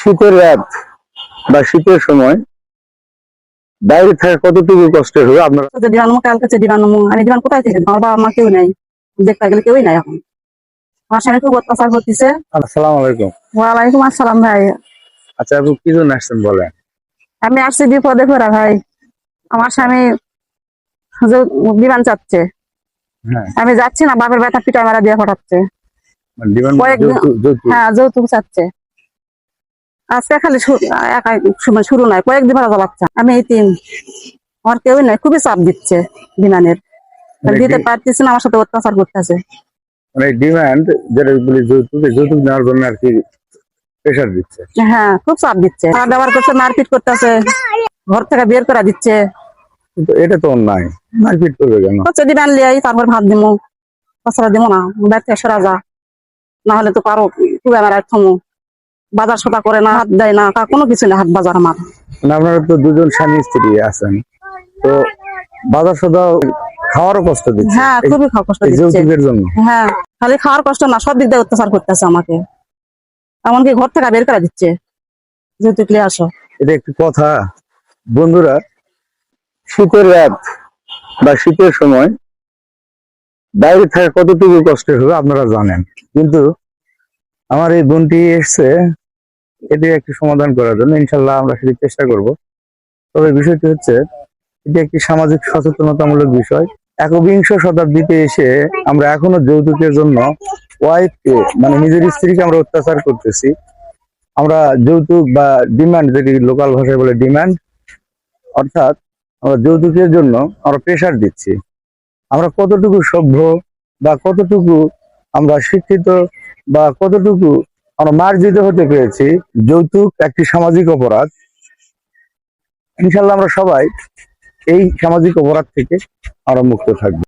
শীতের রাত বা শীতের সময় বাইরে থাকা কতটুকু কষ্ট হবে? আপনারা ডিমান্ড কালকে যে ডিমান্ড আমি ডিমান্ড কোথায় থেকে? আমার বাবা মা কেউ নেই। দেখতে গেলে কেউই নাই এখন। আমার স্বামী খুব অত্যাচার করতেছে। আসসালামু আলাইকুম। ওয়ালাইকুম আসসালাম ভাই। আচ্ছা আপনি কি জন্য আসছেন বলেন? আমি আসছি বিপদে পড়া ভাই। আমার স্বামী যে বিমান চাচ্ছে। হ্যাঁ। আমি যাচ্ছি না বাপের ব্যথা পিটা মেরা দিয়ে পাঠাচ্ছে। হ্যাঁ যৌতুক চাচ্ছে। আজকে খালি একাই সময় শুরু নয় কয়েকদিন ভাড়া চালাচ্ছে আমি এই তিন আমার কেউই নাই খুবই চাপ দিচ্ছে বিমানের। মানে দিতে পারতেছি না আমার সাথে অত্যাচার করতেছে। মানে ডিমান্ড যেটা বলি যৌতুক যৌতুক নেওয়ার জন্য আর কি প্রেশার দিচ্ছে। হ্যাঁ খুব চাপ দিচ্ছে। খাওয়া দাওয়ার করছে মারপিট করতেছে। ঘর থেকে বের করে দিচ্ছে। এটা তো অন্যায় মারপিট করবে কেন? হচ্ছে দিবেন লিয়াই তারপর ভাত দিমু। তাছাড়া দিমু না বাইর থেকে সরা যা না হলে তো পারো খুব আমার এক থমু। বাজার সদা করে না হাত দেয় না কোনো কিছু না হাত বাজার আমার। মানে আপনারা তো দুজন স্বামী স্ত্রী আছেন। তো বাজার সদা খাওয়ারও কষ্ট দিচ্ছে। হ্যাঁ খুবই খাওয়া কষ্ট দিচ্ছে। জন্য। হ্যাঁ খালি খাওয়ার কষ্ট না সব দিক দিয়ে অত্যাচার করতেছে আমাকে। এমনকি ঘর থেকে বের করে দিচ্ছে। যেহেতু ক্লিয়ে আসো। এটা একটি কথা। বন্ধুরা শীতের রাত বা শীতের সময় বাইরে থাকা কতটুকু কষ্টের হবে আপনারা জানেন। কিন্তু আমার এই বোনটি এসছে এটি একটি সমাধান করার জন্য ইনশাল্লাহ আমরা সেটি চেষ্টা করব। তবে বিষয়টি হচ্ছে, এটি একটি সামাজিক সচেতনতামূলক বিষয়। একবিংশ শতাব্দীতে এসে আমরা এখনও যৌতুকের জন্য ওয়াইফকে মানে নিজের স্ত্রীকে আমরা অত্যাচার করতেছি। আমরা যৌতুক বা ডিমান্ড যেটি লোকাল ভাষায় বলে ডিমান্ড অর্থাৎ আমরা যৌতুকের জন্য আমরা প্রেশার দিচ্ছি। আমরা কতটুকু সভ্য বা কতটুকু আমরা শিক্ষিত বা কতটুকু আমরা মার্জিত হতে পেরেছি, যৌতুক একটি সামাজিক অপরাধ। ইনশাল্লাহ আমরা সবাই এই সামাজিক অপরাধ থেকে আমরা মুক্ত থাকব।